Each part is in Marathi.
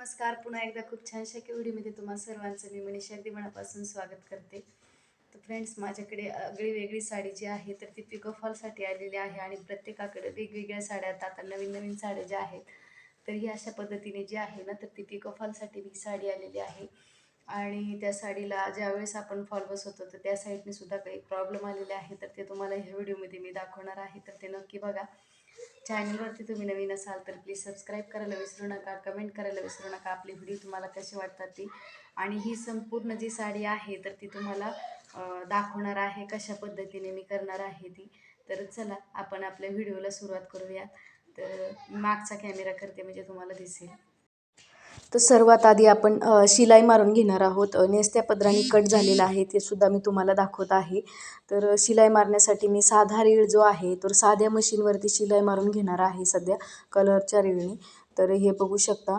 नमस्कार. पुन्हा एकदा खूप छानशा व्हिडिओमध्ये तुम्हा सर्वांचं मी मनीषा अगदी मनापासून स्वागत करते. तर फ्रेंड्स माझ्याकडे आगळी वेगळी साडी जी आहे तर ती पिको फॉलसाठी आलेली आहे आणि प्रत्येकाकडे वेगवेगळ्या साड्या आता आता नवीन नवीन साड्या ज्या आहेत तर ही अशा पद्धतीने जी आहे ना तर ती पिको फॉलसाठी ही साडी आलेली आहे. आणि त्या साडीला ज्यावेळेस आपण फॉल बसवतो तर त्या साईडने सुद्धा काही प्रॉब्लेम आलेले आहे तर ते तुम्हाला ह्या व्हिडिओमध्ये मी दाखवणार आहे तर ते नक्की बघा. चॅनलवरती तुम्ही नवीन असाल तर प्लीज सबस्क्राईब करायला विसरू नका कमेंट करायला विसरू नका. आपली व्हिडिओ तुम्हाला कशी वाटतात ती? आणि ही संपूर्ण जी साडी आहे तर ती तुम्हाला दाखवणार आहे कशा पद्धतीने मी करणार आहे ती. तर चला आपण आपल्या व्हिडिओला सुरुवात करूयात. तर मागचा कॅमेरा करते म्हणजे तुम्हाला दिसेल. तर सर्वात आधी आपण शिलाई मारून घेणार आहोत. नेस्त्या नेसत्या पदराने कट झालेला आहे ते सुद्धा मी तुम्हाला दाखवत आहे. तर शिलाई मारण्यासाठी मी साधा रीळ जो आहे तर साध्या मशीनवरती शिलाई मारून घेणार आहे सध्या कलरच्या रीळने. तर हे बघू शकता.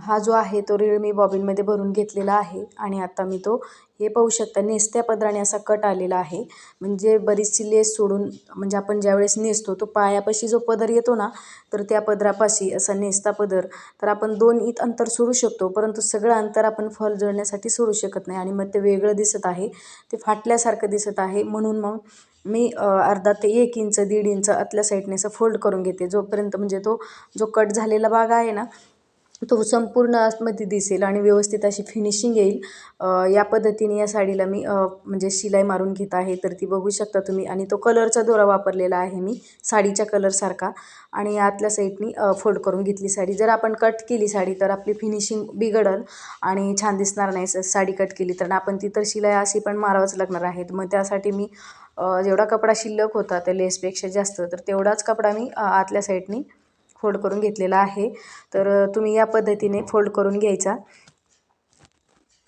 हा जो आहे तो रीळ मी बॉबिनमध्ये भरून घेतलेला आहे आणि आता मी तो हे पाहू शकता नेसत्या पदराने असा कट आलेला आहे. म्हणजे बरीचशी लेस सोडून म्हणजे आपण ज्यावेळेस नेसतो तो पायापाशी जो पदर येतो ना तर त्या पदरापाशी असा नेसता पदर. तर आपण दोन इत अंतर सोडू शकतो परंतु सगळं अंतर आपण फॉल जोडण्यासाठी सोडू शकत नाही आणि मग ते वेगळं दिसत आहे ते फाटल्यासारखं दिसत आहे. म्हणून मग मी अर्धा ते एक इंच दीड इंच आतल्या साईडने असं फोल्ड करून घेते. जोपर्यंत म्हणजे तो जो कट झालेला भाग आहे ना तो संपूर्ण आतमध्ये दिसेल आणि व्यवस्थित अशी फिनिशिंग येईल. या पद्धतीने या साडीला मी म्हणजे शिलाई मारून घेत आहे. तर ती बघू शकता तुम्ही. आणि तो कलरचा दोरा वापरलेला आहे मी साडीच्या कलरसारखा आणि आतल्या साईडनी फोल्ड करून घेतली साडी. जर आपण कट केली साडी तर आपली फिनिशिंग बिघडल आणि छान दिसणार नाही साडी कट केली. तर आपण ती तर शिलाई अशी पण मारावंच लागणार आहेत. मग त्यासाठी मी जेवढा कपडा शिल्लक होता त्या लेसपेक्षा जास्त तर तेवढाच कपडा मी आतल्या साईडनी फोल्ड करून घेतलेला आहे. तर तुम्ही या पद्धतीने फोल्ड करून घ्यायचा.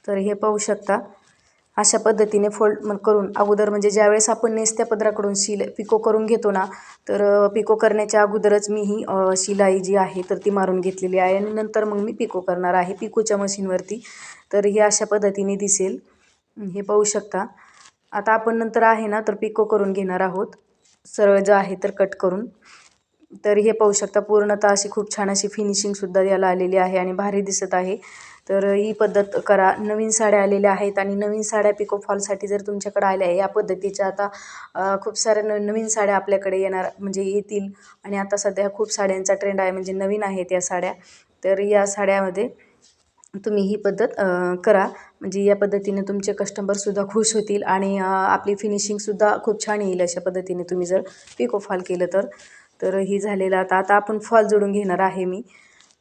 तर हे पाहू शकता. अशा पद्धतीने फोल्ड मग करून अगोदर म्हणजे ज्यावेळेस आपण नेसत्या पदराकडून शिल पिको करून घेतो ना तर पिको करण्याच्या अगोदरच मी ही शिलाई जी आहे तर ती मारून घेतलेली आहे. आणि नंतर मग मी पिको करणार आहे पिकोच्या मशीनवरती. तर हे अशा पद्धतीने दिसेल. हे पाहू शकता. आता आपण नंतर आहे ना तर पिको करून घेणार आहोत. सरळ जे आहे तर कट करून. तर हे पाहू शकता पूर्णतः अशी खूप छान अशी फिनिशिंगसुद्धा याला आलेली आहे आणि भारी दिसत आहे. तर ही पद्धत करा. नवीन साड्या आलेल्या आहेत आणि नवीन साड्या पिको फॉलसाठी जर तुमच्याकडे आल्या आहे या पद्धतीच्या आता खूप साऱ्या न नवीन साड्या आपल्याकडे येणार म्हणजे येतील. आणि आता सध्या खूप साड्यांचा ट्रेंड आहे म्हणजे नवीन आहेत या साड्या. तर या साड्यामध्ये तुम्ही ही पद्धत करा. म्हणजे या पद्धतीने तुमचे कस्टमरसुद्धा खुश होतील आणि आपली फिनिशिंगसुद्धा खूप छान येईल अशा पद्धतीने तुम्ही जर पिको फॉल केलं तर. तर ही झालेलं आता आता आपण फॉल जोडून घेणार आहे मी.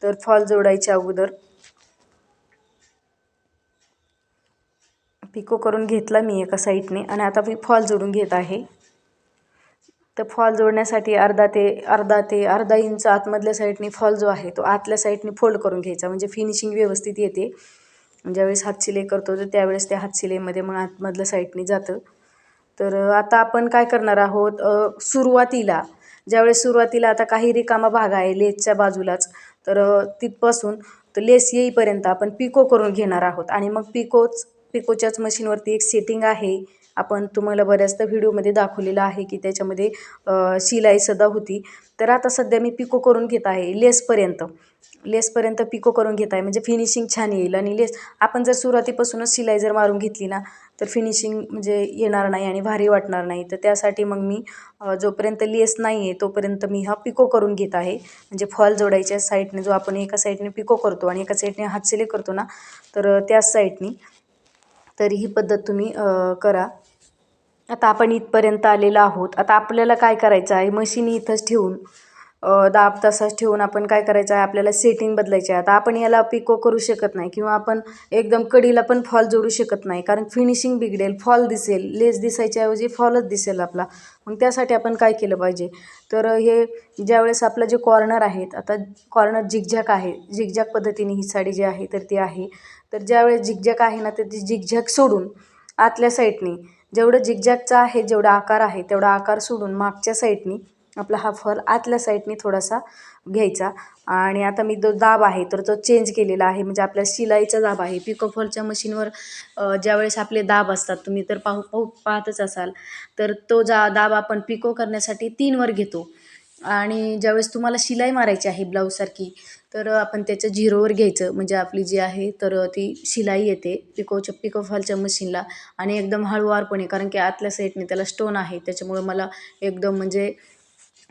तर फॉल जोडायच्या अगोदर पिको करून घेतला मी एका साईडने आणि आता मी फॉल जोडून घेत आहे. तर फॉल जोडण्यासाठी अर्धा ते अर्धा ते अर्धा इंच आतमधल्या साईडने फॉल जो आहे तो आतल्या साईडने फोल्ड करून घ्यायचा. म्हणजे फिनिशिंग व्यवस्थित येते. ज्यावेळेस हात शिलाई करतो तर त्यावेळेस त्या हात शिलाईमध्ये मग आतमधल्या साईडने जातं. तर आता आपण काय करणार आहोत? सुरुवातीला ज्यावेळेस सुरुवातीला आता काही रिकामा भाग आहे लेसच्या बाजूलाच तर तिथपासून तर लेस येईपर्यंत आपण पिको करून घेणार आहोत. आणि मग पिकोच पिकोच्याच मशीनवरती एक सेटिंग आहे. आपण तुम्हाला बऱ्याचदा व्हिडिओमध्ये दाखवलेलं आहे की त्याच्यामध्ये शिलाई सदा होती. तर आता सध्या मी पिको करून घेत आहे लेसपर्यंत. लेसपर्यंत पिको करून घेत आहे. म्हणजे फिनिशिंग छान येईल आणि लेस आपण जर सुरुवातीपासूनच शिलाई जर मारून घेतली ना तर फिनिशिंग म्हणजे येणार नाही आणि भारी वाटणार नाही. तर त्यासाठी मग मी जोपर्यंत लेस नाही आहे तोपर्यंत मी हा पिको करून घेत आहे. म्हणजे फॉल जोडायच्या साईडने जो आपण एका साईडने पिको करतो आणि एका साईडने हात सिले करतो ना तर त्याच साईडनी तर ही पद्धत तुम्ही करा. आता आपण इथपर्यंत आलेलो आहोत. आता आपल्याला काय करायचं आहे? मशीन इथंच ठेवून दाब तसाच ठेवून आपण काय करायचं आहे आपल्याला सेटिंग बदलायची आहे. आता आपण याला पिको करू शकत नाही किंवा आपण एकदम कडीला पण फॉल जोडू शकत नाही. कारण फिनिशिंग बिघडेल फॉल दिसेल लेस दिसायच्याऐवजी फॉलच दिसेल आपला. मग त्यासाठी आपण काय केलं पाहिजे? तर हे ज्यावेळेस आपलं जे कॉर्नर आहेत आता कॉर्नर झिकझॅक आहे. झिकझॅक पद्धतीने ही साडी जी आहे तर ती आहे. तर ज्यावेळेस झिकझॅक आहे ना तर ती झिकझॅक सोडून आतल्या साईडनी जेवढं झिकझॅकचा आहे जेवढा आकार आहे तेवढा आकार सोडून मागच्या साईडनी आपला हा फल आतल्या साईडनी थोडासा घ्यायचा. आणि आता मी जो दाब आहे तर तो चेंज केलेला आहे. म्हणजे आपल्या शिलाईचा दाब आहे. पिको फॉलच्या मशीनवर ज्यावेळेस आपले दाब असतात तुम्ही तर पाहू पाहू पाहतच असाल. तर तो जा दाब आपण पिको करण्यासाठी तीनवर घेतो. आणि ज्यावेळेस तुम्हाला शिलाई मारायची आहे ब्लाऊजसारखी तर आपण त्याच्या झिरोवर घ्यायचं. म्हणजे आपली जी आहे तर ती शिलाई येते पिकोच्या पिकोफॉलच्या मशीनला. आणि एकदम हळूवारपणे कारण की आतल्या साईडने त्याला स्टोन आहे. त्याच्यामुळं मला एकदम म्हणजे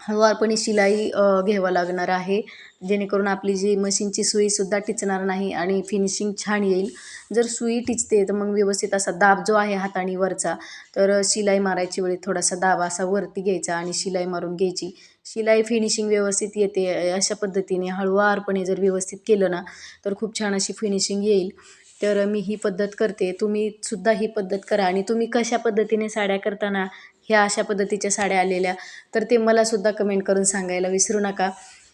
हळूवारपणे शिलाई घ्यावं लागणार आहे. जेणेकरून आपली जी मशीनची सुईसुद्धा टिचणार नाही आणि फिनिशिंग छान येईल. जर सुई टिचते तर मग व्यवस्थित असा दाब जो आहे हाताने वरचा तर शिलाई मारायची वेळी थोडासा दाब असा वरती घ्यायचा आणि शिलाई मारून घ्यायची. शिलाई फिनिशिंग व्यवस्थित येते अशा पद्धतीने हळुवारपणे जर व्यवस्थित केलं ना तर खूप छान अशी फिनिशिंग येईल. तर मी ही पद्धत करते. तुम्ही सुद्धा ही पद्धत करा आणि तुम्ही कशा पद्धतीने साड्या करताना ह्या अशा पद्धतीच्या साड्या आलेल्या. तर ते मलासुद्धा कमेंट करून सांगायला विसरू नका.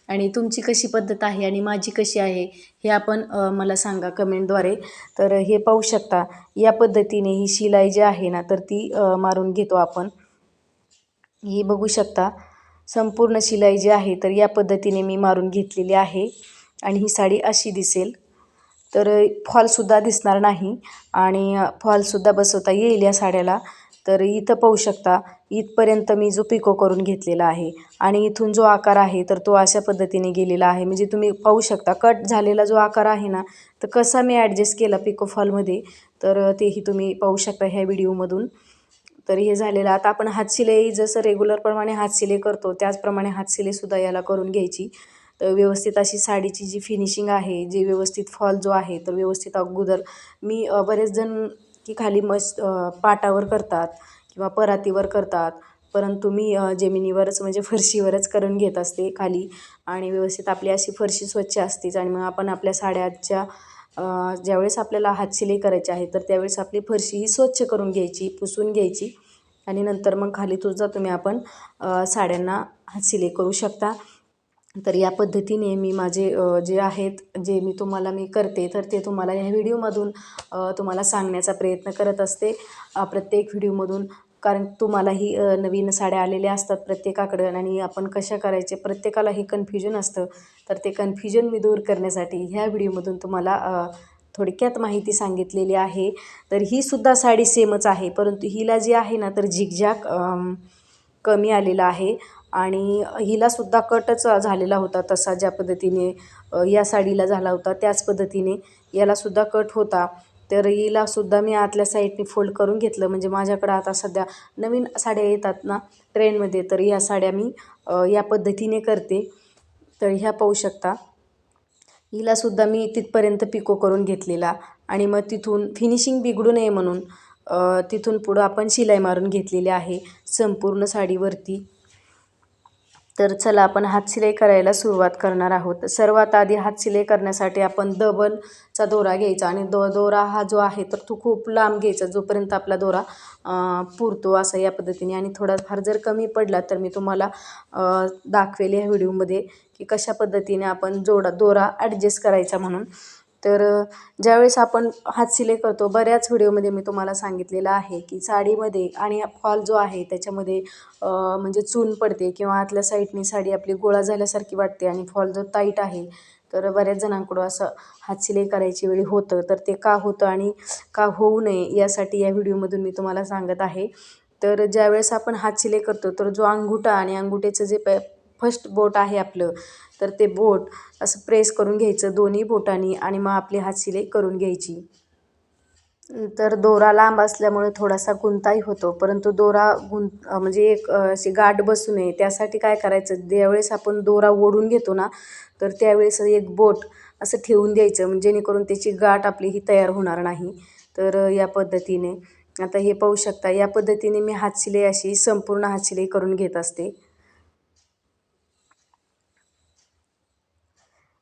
आणि तुमची कशी पद्धत आहे आणि माझी कशी आहे हे आपण मला सांगा कमेंटद्वारे तर हे पाहू शकता या पद्धतीने ही शिलाई जी आहे ना तर ती मारून घेतो आपण. ही बघू शकता संपूर्ण शिलाई जी आहे तर या पद्धतीने मी मारून घेतलेली आहे. आणि ही साडी अशी दिसेल. तर फॉलसुद्धा दिसणार नाही. आणि फॉलसुद्धा बसवता येईल या साड्याला. तर इथं पाहू शकता इथपर्यंत मी जो पिको करून घेतलेला आहे आणि इथून जो आकार आहे तर तो अशा पद्धतीने गेलेला आहे. म्हणजे तुम्ही पाहू शकता कट झालेला जो आकार आहे ना तर कसा मी ॲडजस्ट केला पिको फॉलमध्ये तर तेही तुम्ही पाहू शकता ह्या व्हिडिओमधून तर हे झालेलं आता आपण हातशिलाई जसं रेग्युलरप्रमाणे हातशिलाई करतो त्याचप्रमाणे हातशिलाईसुद्धा याला करून घ्यायची. तर व्यवस्थित अशी साडीची जी फिनिशिंग आहे जे व्यवस्थित फॉल जो आहे तर व्यवस्थित अगोदर मी बरेच जण की खाली मस्त पाटावर करतात किंवा परातीवर करतात. परंतु मी जमिनीवरच म्हणजे फरशीवरच करून घेत असते खाली. आणि व्यवस्थित आपली अशी फरशी स्वच्छ असतेच. आणि मग आपण आपल्या साड्याच्या ज्यावेळेस आपल्याला हातशिलाई करायची आहे तर त्यावेळेस आपली फरशी ही स्वच्छ करून घ्यायची पुसून घ्यायची. आणि नंतर मग खाली तुझा तुम्ही आपण साड्यांना हातशिलाई करू शकता. तर या पद्धतीने मी माझे जे आहेत जे मी तुम्हाला मी करते तर ते तुम्हाला ह्या व्हिडिओमधून तुम्हाला सांगण्याचा प्रयत्न करत असते. प्रत्येक व्हिडिओमधून कारण तुम्हालाही नवीन साड्या आलेल्या असतात प्रत्येकाकडं आणि आपण कशा करायचे प्रत्येकालाही कन्फ्युजन असतं. तर ते कन्फ्युजन मी दूर करण्यासाठी ह्या व्हिडिओमधून तुम्हाला थोडक्यात माहिती सांगितलेली आहे. तर ही सुद्धा साडी सेमच आहे परंतु हिला जी आहे ना तर झिकझॅक कमी आलेला आहे. आणि हिलासुद्धा कटच झालेला होता तसा ज्या पद्धतीने या साडीला झाला होता त्याच पद्धतीने यालासुद्धा कट होता. तर हिलासुद्धा मी आतल्या साईडने फोल्ड करून घेतलं. म्हणजे माझ्याकडं आता सध्या नवीन साड्या येतात ना ट्रेनमध्ये तर या साड्या मी या पद्धतीने करते. तर ह्या पाहू शकता. हिलासुद्धा मी तिथपर्यंत पिको करून घेतलेला. आणि मग तिथून फिनिशिंग बिघडू नये म्हणून तिथून पुढं आपण शिलाई मारून घेतलेली आहे संपूर्ण साडीवरती. तर चला आपण हातशिलाई करायला सुरुवात करणार आहोत. सर्वात आधी हातशिलाई करण्यासाठी आपण डबलचा दोरा घ्यायचा आणि दो दोरा हा जो आहे तर तो खूप लांब घ्यायचा जोपर्यंत आपला दोरा पुरतो असा या पद्धतीने. आणि थोडाफार जर कमी पडला तर मी तुम्हाला दाखवेल या व्हिडिओमध्ये की कशा पद्धतीने आपण जोडा दोरा ॲडजस्ट करायचा म्हणून. तर ज्यावेळेस आपण हातशिलाई करतो बऱ्याच व्हिडिओमध्ये मी तुम्हाला सांगितलेलं आहे की साडीमध्ये आणि फॉल जो आहे त्याच्यामध्ये म्हणजे चून पडते किंवा आतल्या साईडनी साडी आपली गोळा झाल्यासारखी वाटते आणि फॉल जो टाईट आहे तर बऱ्याच जणांकडून असं हातशिलाई करायची वेळी होतं. तर ते का होतं आणि का होऊ नये यासाठी या व्हिडिओमधून मी तुम्हाला सांगत आहे. तर ज्यावेळेस आपण हातशिलाई करतो तर जो अंगुठा आणि अंगुठ्याचं जे प फर्स्ट बोट आहे आपलं तर ते बोट असं प्रेस करून घ्यायचं दोन्ही बोटांनी आणि मग आपली हातशिलाई करून घ्यायची. तर दोरा लांब असल्यामुळे थोडासा गुंताही होतो परंतु दोरा गुं म्हणजे एक अशी गाठ बसू नये. त्यासाठी काय करायचं? ज्यावेळेस आपण दोरा ओढून घेतो ना तर त्यावेळेस एक बोट असं ठेवून द्यायचं म्हणजे जेणेकरून त्याची गाठ आपली ही तयार होणार नाही. तर या पद्धतीने. आता हे पाहू शकता या पद्धतीने मी हातशिलाई अशी संपूर्ण हातशिलाई करून घेत असते.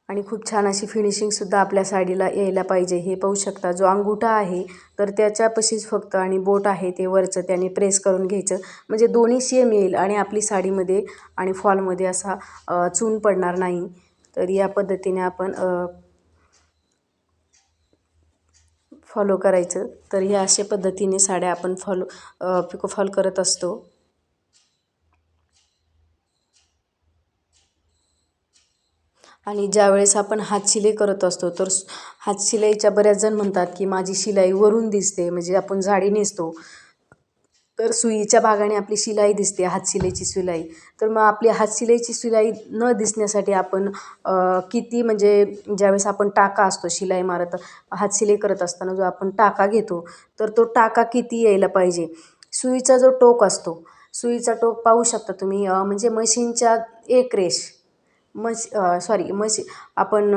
आणि खूप छान अशी फिनिशिंगसुद्धा आपल्या साडीला यायला पाहिजे. हे पाहू शकता जो अंगुठा आहे तर त्याच्यापाशीच फक्त आणि बोट आहे ते वरचं त्याने प्रेस करून घ्यायचं. म्हणजे दोन्ही सेम येईल आणि आपली साडीमध्ये आणि फॉलमध्ये असा चून पडणार नाही. तर या पद्धतीने आपण फॉलो करायचं. तर ह्या अशा पद्धतीने साड्या आपण फॉलो पिको फॉल करत असतो. आणि ज्यावेळेस आपण हातशिलाई करत असतो तर हातशिलाईच्या बऱ्याच जण म्हणतात की माझी शिलाई वरून दिसते म्हणजे आपण झाडी नेसतो. तर सुईच्या भागाने आपली शिलाई दिसते हातशिलाईची शिलाई. तर मग आपली हातशिलाईची शिलाई न दिसण्यासाठी आपण किती म्हणजे ज्यावेळेस आपण टाका असतो शिलाई मारत हातशिलाई करत असताना जो आपण टाका घेतो तर तो टाका किती यायला पाहिजे? सुईचा जो टोक असतो सुईचा टोक पाहू शकता तुम्ही म्हणजे मशीनच्या एक रेश मश सॉरी मशी आपण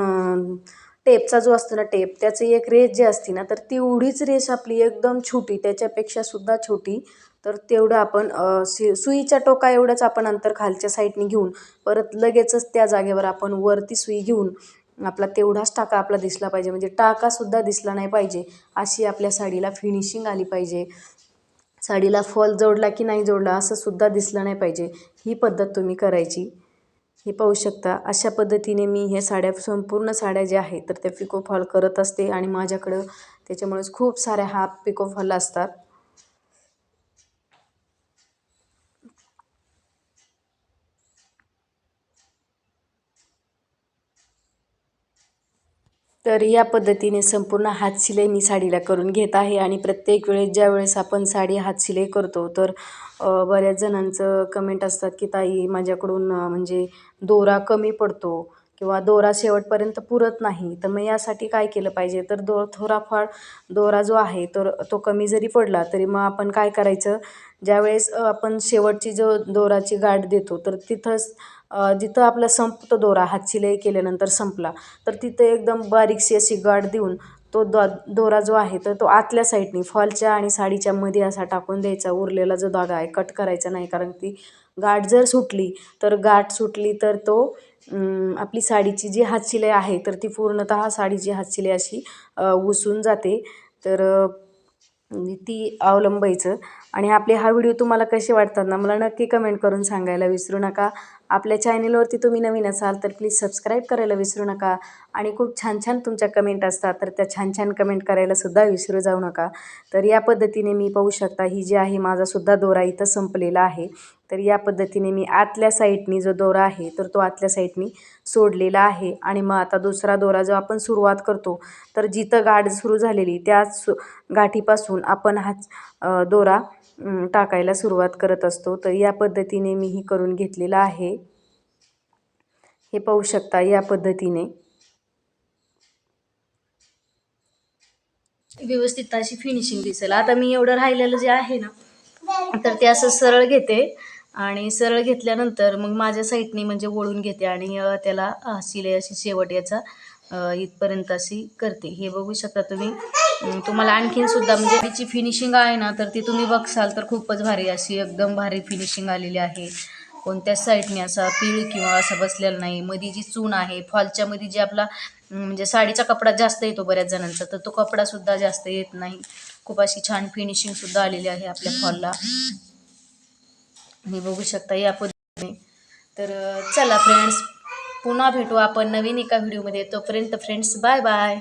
टेपचा जो असतो ना टेप त्याचं एक रेस जी असते ना तर तेवढीच रेस आपली एकदम छोटी त्याच्यापेक्षा सुद्धा छोटी तर तेवढं आपण सु सुईच्या टोका एवढंच आपण अंतर खालच्या साईडने घेऊन परत लगेचच त्या जागेवर आपण वरती सुई घेऊन आपला तेवढाच टाका आपला दिसला पाहिजे. म्हणजे टाकासुद्धा दिसला नाही पाहिजे. अशी आपल्या साडीला फिनिशिंग आली पाहिजे. साडीला फॉल जोडला की नाही जोडला असं सुद्धा दिसलं नाही पाहिजे. ही पद्धत तुम्ही करायची. हे पाहू शकता अशा पद्धतीने मी ह्या साड्या संपूर्ण साड्या ज्या आहेत तर त्या पिको फॉल करत असते आणि माझ्याकडं त्याच्यामुळेच खूप साऱ्या हा पिको फॉल असतात. तर या पद्धतीने संपूर्ण हातशिलाई मी साडीला करून घेत आहे आणि प्रत्येक वेळेस ज्या वेळेस आपण साडी हातशिलाई करतो तर बऱ्याच जणांचं कमेंट असतात की ताई माझ्याकडून म्हणजे दोरा कमी पडतो किंवा दोरा शेवटपर्यंत पुरत नाही. तर मग यासाठी काय केलं पाहिजे? तर दो थोडाफार दोरा जो आहे तर तो कमी जरी पडला तरी मग आपण काय करायचं? ज्यावेळेस आपण शेवटची जो दोराची गाठ देतो तर तिथंच जिथं आपला संपतो दोरा हातशिलाई केल्यानंतर संपला तर तिथं एकदम बारीकशी अशी गाठ देऊन तो दो दोरा जो आहे तर तो आतल्या साईडने फॉलच्या आणि साडीच्या मध्ये असा टाकून द्यायचा. उरलेला जो धागा आहे कट करायचा नाही कारण ती गाठ जर सुटली तर गाठ सुटली तर तो आपली साडीची जी हातशिलाई आहे तर ती पूर्णतः साडीची हातशिलाई अशी उसून जाते. तर ती अवलंबायचं. आणि आपले हा व्हिडिओ तुम्हाला कसे वाटतात ना मला नक्की कमेंट करून सांगायला विसरू नका. आपल्या चॅनेलवरती तुम्ही नवीन असाल तर प्लीज सबस्क्राईब करायला विसरू नका. आणि खूप छान छान तुमच्या कमेंट असतात तर त्या छान छान कमेंट करायलासुद्धा विसरू जाऊ नका. तर या पद्धतीने मी पाहू शकता ही जी आहे माझासुद्धा दोरा इथं संपलेला आहे. तर या पद्धतीने मी आतल्या साईडनी जो दोरा आहे तर तो आतल्या साईडनी सोडलेला आहे. आणि मग आता दुसरा दोरा जो आपण सुरुवात करतो तर जिथं गाठ सुरू झालेली त्याच सु गाठीपासून आपण हा दोरा टाकायला सुरुवात करत असतो. तर या पद्धतीने मी ही करून घेतलेलं आहे. हे पाहू शकता या पद्धतीने. व्यवस्थित अशी फिनिशिंग दिसेल. आता मी एवढं राहिलेलं जे आहे ना तर ते असं सरळ घेते आणि सरळ घेतल्यानंतर मग माझ्या साईडने म्हणजे वळून घेते आणि त्याला शिले अशी शेवट याचा इथपर्यंत अशी करते. हे बघू शकता तुम्ही. तुम्हाला आणखीन सुद्धा म्हणजे तिची फिनिशिंग आहे ना तर ती तुम्ही बघसाल तर खूपच भारी अशी एकदम भारी फिनिशिंग आलेली आहे. कोणत्याच साईडने असा पीळ किंवा असा बसलेला नाही. मध्ये जी चून आहे फॉलच्या मध्ये जी आपला म्हणजे साडीचा कपडा जास्त येतो बऱ्याच जणांचा तर तो कपडासुद्धा जास्त येत नाही. खूप अशी छान फिनिशिंगसुद्धा आलेली आहे आपल्या फॉलला. मी बघू शकता या पद्धतीने. तर चला फ्रेंड्स पुन्हा भेटू आपण नवीन एका व्हिडिओमध्ये तोपर्यंत फ्रेंड्स बाय बाय